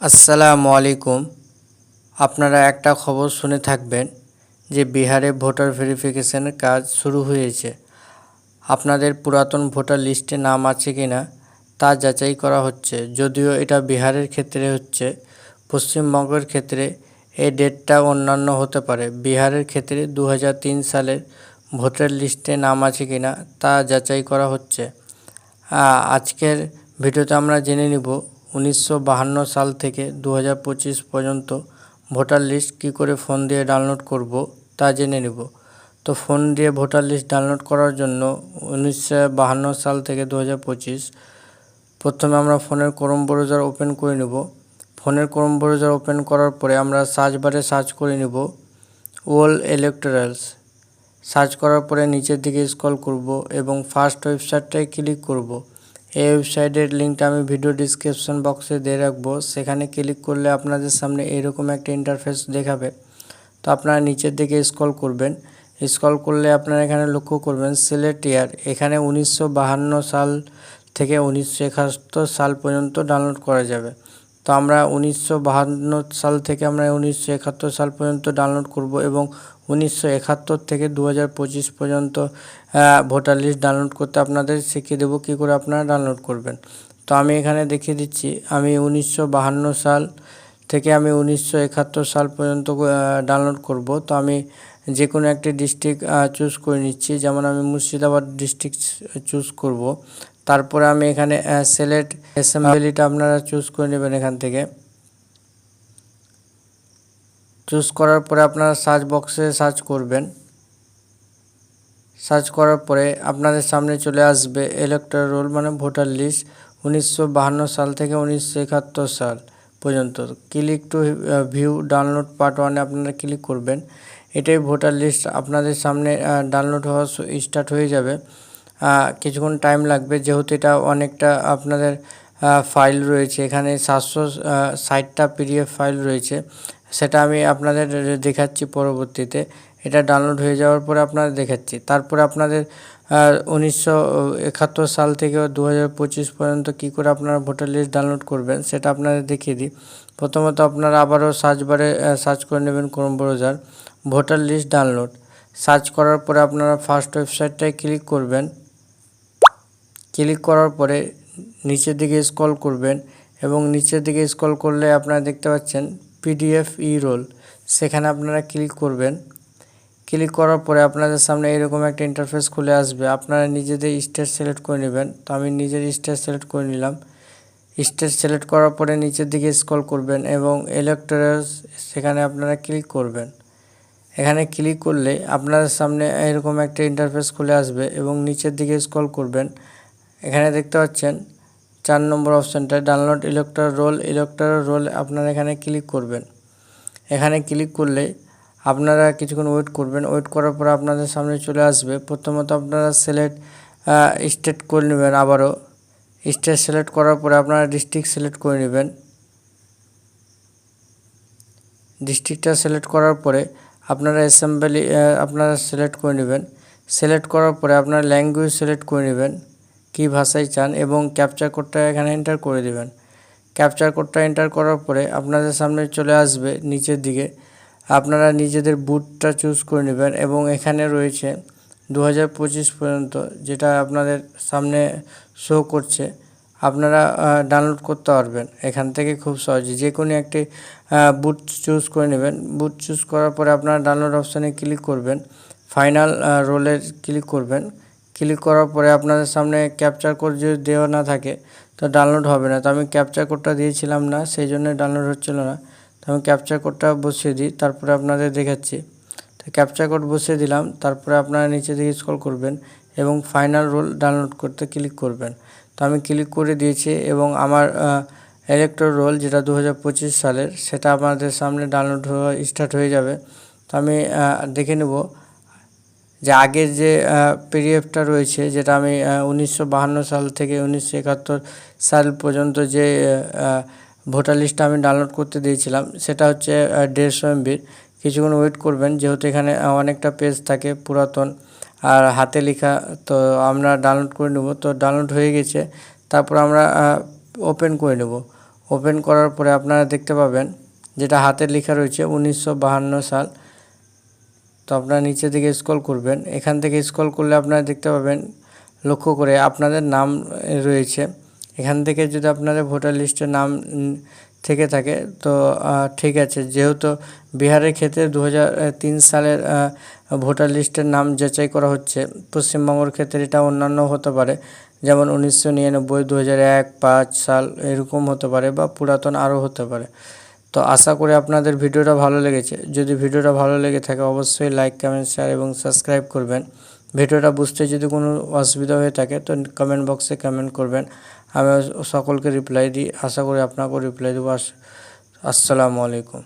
আসসালামু আলাইকুম। আপনারা একটা খবর শুনে থাকবেন যে বিহারে ভোটার ভেরিফিকেশনের কাজ শুরু হয়েছে। আপনাদের পুরাতন ভোটার লিস্টে নাম আছে কি না তা যাচাই করা হচ্ছে। যদিও এটা বিহারের ক্ষেত্রে হচ্ছে, পশ্চিমবঙ্গের ক্ষেত্রে এই ডেটটা অন্যান্য হতে পারে। বিহারের ক্ষেত্রে দু হাজার তিন সালের ভোটার লিস্টে নাম আছে কি না তা যাচাই করা হচ্ছে। আজকের ভিডিওতে আমরা জেনে নিব উনিশশো বাহান্ন সাল থেকে দু পর্যন্ত ভোটার লিস্ট কী করে ফোন দিয়ে ডাউনলোড করব তা জেনে নেব। তো ফোন দিয়ে ভোটার লিস্ট ডাউনলোড করার জন্য উনিশশো বাহান্ন সাল থেকে দু প্রথমে আমরা ফোনের ক্রোম ব্রাউজার ওপেন করে নেব। ফোনের ক্রোম ব্রাউজার ওপেন করার পরে আমরা সার্চ বারে সার্চ করে নেব। ওল ইলেকট্রালস সার্চ করার পরে নিচের দিকে স্ক্রল করব এবং ফার্স্ট ওয়েবসাইটটায় ক্লিক করব। এই ওয়েবসাইটের লিঙ্কটা আমি ভিডিও ডিসক্রিপশন বক্সে দিয়ে রাখব। সেখানে ক্লিক করলে আপনাদের সামনে এরকম একটা ইন্টারফেস দেখাবে। তো আপনারা নিচের দিকে স্ক্রল করবেন। স্ক্রল করলে আপনারা এখানে লক্ষ্য করবেন সিলেক্ট ইয়ার এখানে উনিশশো সাল থেকে উনিশশো একাত্তর সাল পর্যন্ত ডাউনলোড করা যাবে। তো আমরা উনিশশো সাল থেকে আমরা উনিশশো একাত্তর সাল পর্যন্ত ডাউনলোড করব এবং উনিশশো একাত্তর থেকে দু হাজার পঁচিশ পর্যন্ত ভোটার লিস্ট ডাউনলোড করতে আপনাদের শিখিয়ে দেবো কী করে আপনারা ডাউনলোড করবেন। তো আমি এখানে দেখিয়ে দিচ্ছি, আমি উনিশশো সাল থেকে আমি উনিশশো একাত্তর সাল পর্যন্ত ডাউনলোড করব। তো আমি যে কোনো একটি ডিস্ট্রিক্ট চুজ করে নিচ্ছি। যেমন আমি মুর্শিদাবাদ ডিস্ট্রিক্ট চুজ করব। তারপরে আমি এখানে সিলেক্ট অ্যাসেম্বলিটা আপনারা চুজ করে নেবেন এখান থেকে। চুজ করার পরে আপনারা সার্চ বক্সে সার্চ করবেন। সার্চ করার পরে আপনাদের সামনে চলে আসবে ইলেকট্রাল রোল মানে ভোটার লিস্ট উনিশশো সাল থেকে উনিশশো একাত্তর সাল পর্যন্ত। Click to view download part ওয়ানে আপনারা ক্লিক করবেন। এটাই ভোটার লিস্ট আপনাদের সামনে ডাউনলোড হওয়া স্টার্ট হয়ে যাবে। কিছুক্ষণ টাইম লাগবে যেহেতু এটা অনেকটা আপনাদের ফাইল রয়েছে। এখানে সাতশো ষাটটা পিডিএফ ফাইল রয়েছে। সেটা আমি আপনাদের দেখাচ্ছি পরবর্তীতে। এটা ডাউনলোড হয়ে যাওয়ার পরে আপনাদের দেখাচ্ছি। তারপরে আপনাদের উনিশশো একাত্তর সাল থেকে দু হাজার পঁচিশ পর্যন্ত কী করে আপনারা ভোটার লিস্ট ডাউনলোড করবেন, সেটা আপনাদের দেখিয়ে দিই। প্রথমত আপনারা আবারও সার্চ বারে সার্চ করে নেবেন Chrome browser voter list download search করার পরে আপনারা ফার্স্ট ওয়েবসাইটটায় ক্লিক করবেন। ক্লিক করার পরে নিচের দিকে স্ক্রল করবেন এবং নিচের দিকে স্ক্রল করলে আপনারা দেখতে পাচ্ছেন পিডিএফ ই রোল। সেখানে আপনারা ক্লিক করবেন। ক্লিক করার পরে আপনাদের সামনে এরকম একটা ইন্টারফেস খুলে আসবে। আপনারা নিজেদের স্টেট সিলেক্ট করে নেবেন। তো আমি নিজের স্টেট সিলেক্ট করে নিলাম। স্টেট সিলেক্ট করার পরে নিচের দিকে স্ক্রল করবেন এবং ইলেকট্রালস সেখানে আপনারা ক্লিক করবেন। এখানে ক্লিক করলে আপনাদের সামনে এরকম একটা ইন্টারফেস খুলে আসবে এবং নিচের দিকে স্ক্রল করবেন। এখানে দেখতে পাচ্ছেন চার নম্বর অপশানটা download electoral roll electoral roll আপনারা এখানে ক্লিক করবেন। এখানে ক্লিক করলে আপনারা কিছুক্ষণ ওয়েট করবেন। ওয়েট করার পর আপনাদের সামনে চলে আসবে। প্রথমত আপনারা সিলেক্ট স্টেট করে নেবেন আবারও। স্টেট সিলেক্ট করার পরে আপনারা ডিস্ট্রিক্ট সিলেক্ট করে নেবেন। ডিস্ট্রিক্টটা সিলেক্ট করার পরে আপনারা অ্যাসেম্বলি আপনারা সিলেক্ট করে নেবেন। সিলেক্ট করার পরে আপনারা ল্যাঙ্গুয়েজ সিলেক্ট করে নেবেন। কী ভাষায় চান এবং ক্যাপচার কোডটা এখানে এন্টার করে দেবেন। ক্যাপচার কোডটা এন্টার করার পরে আপনাদের সামনে চলে আসবে নিচের দিকে। আপনারা নিজেদের বুটটা চুজ করে নেবেন এবং এখানে রয়েছে দু হাজার পঁচিশ পর্যন্ত যেটা আপনাদের সামনে শো করছে। আপনারা ডাউনলোড করতে পারবেন। এখান থেকে খুব সহজে যে কোনো একটি বুট চুজ করে নেবেন। বুট চুজ করার পরে আপনারা ডাউনলোড অপশানে ক্লিক করবেন। ফাইনাল রোলে ক্লিক করবেন। ক্লিক করার পরে আপনাদের সামনে ক্যাপচার কোড যদি দেওয়া না থাকে, তো ডাউনলোড হবে না। তো আমি ক্যাপচার কোডটা দিয়েছিলাম না, সেই জন্য ডাউনলোড হচ্ছিল না। তো আমি ক্যাপচার কোডটা বসিয়ে দিই, তারপরে আপনাদের দেখাচ্ছি। তো ক্যাপচার কোড বসিয়ে দিলাম, তারপরে আপনারা নিচে দিকে স্ক্রল করবেন এবং ফাইনাল রোল ডাউনলোড করতে ক্লিক করবেন। তো আমি ক্লিক করে দিয়েছি এবং আমার ইলেকট্রো রোল যেটা দু হাজার পঁচিশ সালের, সেটা আমাদের সামনে ডাউনলোড হওয়া স্টার্ট হয়ে যাবে। তো আমি দেখে নেব যে আগের যে পিডিএফটা রয়েছে, যেটা আমি উনিশশো সাল থেকে উনিশশো একাত্তর সাল পর্যন্ত যে ভোটার লিস্টটা আমি ডাউনলোড করতে দিয়েছিলাম, সেটা হচ্ছে দেড়শো এমবির কিছুক্ষণ ওয়েট করবেন, যেহেতু এখানে অনেকটা পেজ থাকে পুরাতন, আর হাতে লেখা, তো আমরা ডাউনলোড করে নেব। তো ডাউনলোড হয়ে গেছে, তারপর আমরা ওপেন করে নেব। ওপেন করার পরে আপনারা দেখতে পাবেন, যেটা হাতে লেখা রয়েছে, উনিশশো সাল। তো আপনারা নিচে দিকে স্ক্রল করবেন। এখান থেকে স্ক্রল করলে আপনারা দেখতে পাবেন, লক্ষ্য করে আপনাদের নাম রয়েছে। এখান থেকে যদি আপনাদের ভোটার লিস্টে নাম থেকে থাকে, তো ঠিক আছে। যেহেতু বিহারের ক্ষেত্রে দু সালের ভোটার লিস্টের নাম যাচাই করা হচ্ছে, পশ্চিমবঙ্গের ক্ষেত্রে এটা অন্যান্য হতে পারে। যেমন উনিশশো নিরানব্বই দু সাল এরকম হতে পারে বা পুরাতন আরও হতে পারে। তো আশা করি আপনাদের ভিডিওটা ভালো লেগেছে। যদি ভিডিওটা ভালো লেগে থাকে অবশ্যই লাইক কমেন্ট শেয়ার এবং সাবস্ক্রাইব করবেন। ভিডিওটা বুঝতে যদি কোনো অসুবিধা হয়ে থাকে তো কমেন্ট বক্সে কমেন্ট করবেন। আমি সকলকে রিপ্লাই দিই। আশা করি আপনাকেও রিপ্লাই দেবো। আস- আসসালামু আলাইকুম।